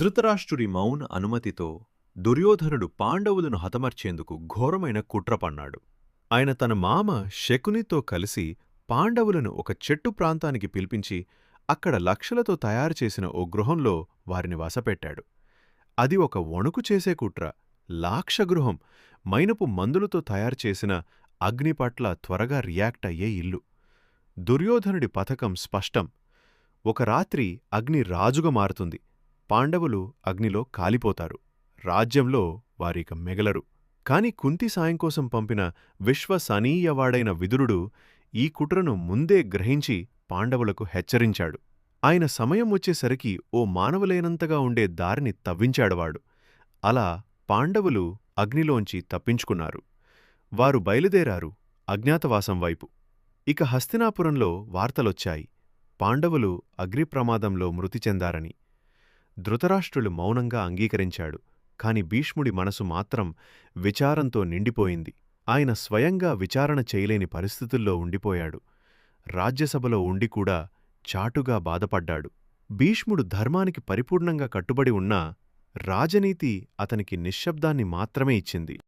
ధృతరాష్ట్రుడి మౌన అనుమతితో దుర్యోధనుడు పాండవులను హతమర్చేందుకు ఘోరమైన కుట్ర పన్నాడు. ఆయన తన మామ శకునితో కలిసి పాండవులను ఒక చెట్టు ప్రాంతానికి పిలిపించి అక్కడ లక్షలతో తయారుచేసిన ఓ గృహంలో వారిని వసపెట్టాడు అది ఒక వణుకు చేసే కుట్ర లాక్షగృహం మైనపు మందులతో తయారుచేసిన అగ్నిపట్ల త్వరగా రియాక్ట్ అయ్యే ఇల్లు. దుర్యోధనుడి పథకం స్పష్టం. ఒక రాత్రి అగ్ని రాజుగా మారుతుంది. పాండవులు అగ్నిలో కాలిపోతారు. రాజ్యంలో వారిక మెగలరు. కాని కుంతి సాయం కోసం పంపిన విశ్వసనీయవాడైన విదురుడు ఈ కుట్రను ముందే గ్రహించి పాండవులకు హెచ్చరించాడు. ఆయన సమయం వచ్చేసరికి ఓ మానవులేనంతగా ఉండే దారిని తవ్వించాడువాడు. అలా పాండవులు అగ్నిలోంచి తప్పించుకున్నారు. వారు బయలుదేరారు అజ్ఞాతవాసం వైపు. ఇక హస్తినాపురంలో వార్తలొచ్చాయి. పాండవులు అగ్నిప్రమాదంలో మృతి చెందారని. ధృతరాష్ట్రులు మౌనంగా అంగీకరించాడు. కాని భీష్ముడి మనసు మాత్రం విచారంతో నిండిపోయింది. ఆయన స్వయంగా విచారణ చేయలేని పరిస్థితుల్లో ఉండిపోయాడు. రాజ్యసభలో ఉండి కూడా చాటుగా బాధపడ్డాడు. భీష్ముడు ధర్మానికి పరిపూర్ణంగా కట్టుబడి ఉన్నా రాజనీతి అతనికి నిశ్శబ్దాన్ని మాత్రమే ఇచ్చింది.